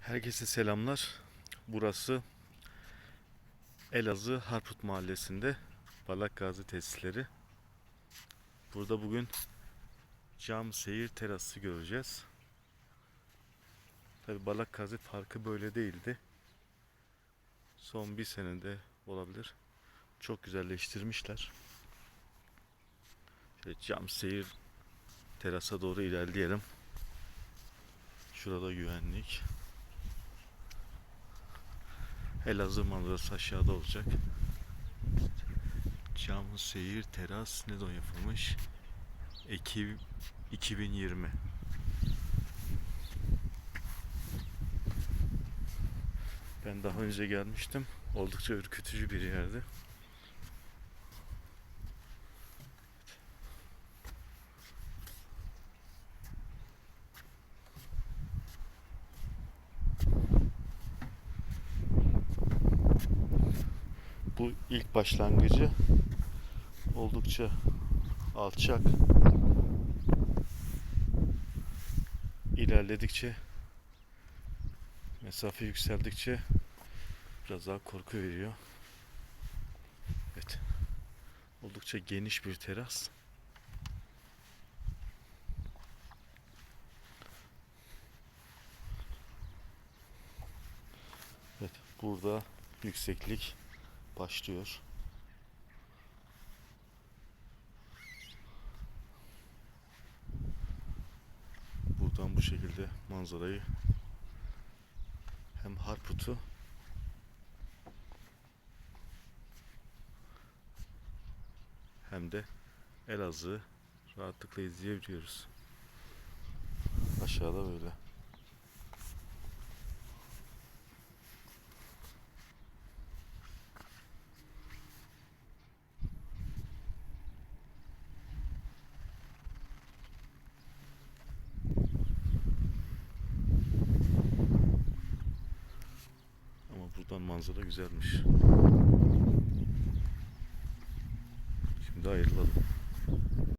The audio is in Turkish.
Herkese selamlar. Burası Elazığ Harput Mahallesi'nde Balak Gazi tesisleri. Burada bugün cam seyir terası göreceğiz. Tabi Balak Gazi Parkı böyle değildi. Son bir senede olabilir. Çok güzelleştirmişler. Şöyle cam seyir terasa doğru ilerleyelim. Şurada güvenlik. Elazığ manzarası aşağıda olacak. Cam seyir teras ne zaman yapılmış? Ekim 2020. Ben daha önce gelmiştim. Oldukça ürkütücü bir yerdi. Bu ilk başlangıcı oldukça alçak. İlerledikçe mesafe yükseldikçe biraz daha korku veriyor. Evet. Oldukça geniş bir teras. Evet, burada yükseklik başlıyor. Buradan bu şekilde manzarayı hem Harput'u hem de Elazığ'ı rahatlıkla izleyebiliyoruz. Aşağıda böyle. Buradan manzara güzelmiş. Şimdi ayrılalım.